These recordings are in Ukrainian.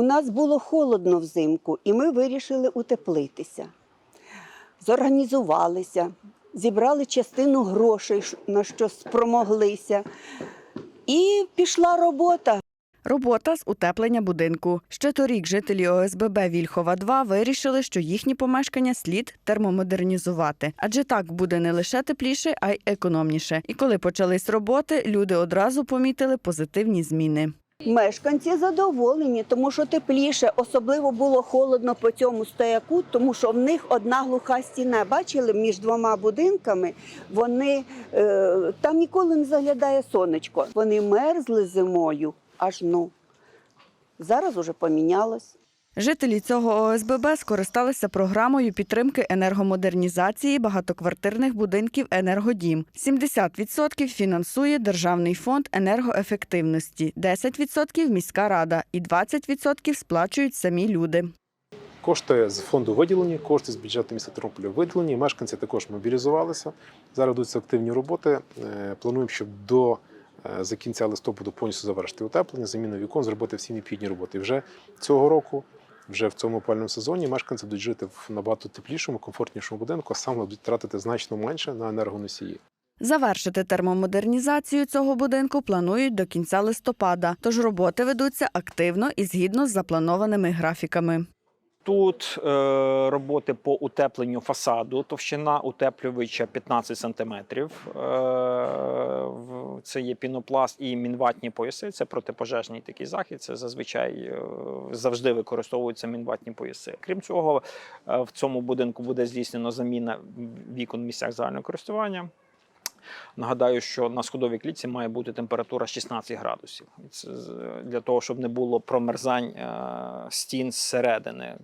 У нас було холодно взимку, і ми вирішили утеплитися. Зорганізувалися, зібрали частину грошей, на що спромоглися. І пішла робота. Робота з утеплення будинку. Ще торік жителі ОСББ Вільхова 2 вирішили, що їхні помешкання слід термомодернізувати, адже так буде не лише тепліше, а й економніше. І коли почались роботи, люди одразу помітили позитивні зміни. Мешканці задоволені, тому що тепліше, особливо було холодно по цьому стояку, тому що в них одна глуха стіна. Бачили між двома будинками, вони е, там ніколи не заглядає сонечко. Вони мерзли зимою, аж ну. Зараз уже помінялось. Жителі цього ОСББ скористалися програмою підтримки енергомодернізації багатоквартирних будинків Енергодім. 70% фінансує Державний фонд енергоефективності, 10% – міська рада і 20% сплачують самі люди. Кошти з фонду виділені, кошти з бюджету міста Тернополя виділені. Мешканці також мобілізувалися. Зараз ведуться активні роботи. Е, Плануємо, щоб до е, за кінця листопаду повністю завершити утеплення, заміну вікон, зробити всі необхідні роботи. Вже цього року, вже в цьому опальному сезоні, мешканці будуть жити в набагато теплішому, комфортнішому будинку, а саме будуть тратити значно менше на енергоносії. Завершити термомодернізацію цього будинку планують до кінця листопада, тож роботи ведуться активно і згідно з запланованими графіками. Тут е, роботи по утепленню фасаду, товщина утеплювача 15 см. Е, це є пінопласт і мінватні пояси. Це протипожежний такий захід. Це зазвичай е, завжди використовуються мінватні пояси. Крім цього, е, в цьому будинку буде здійснено заміна вікон в місцях загального користування. Нагадаю, що на сходовій клітці має бути температура 16 градусів. Це для того, щоб не було промерзань е, стін зсередини е,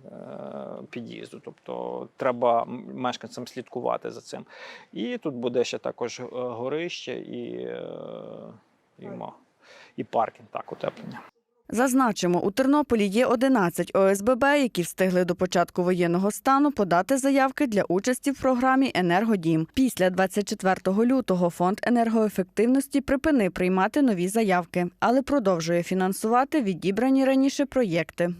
під'їзду. Тобто треба мешканцям слідкувати за цим. І тут буде ще також е, горище і, і, і паркінг, так, утеплення. Зазначимо, у Тернополі є 11 ОСББ, які встигли до початку воєнного стану подати заявки для участі в програмі Енергодім. Після 24 лютого фонд енергоефективності припинив приймати нові заявки, але продовжує фінансувати відібрані раніше проєкти.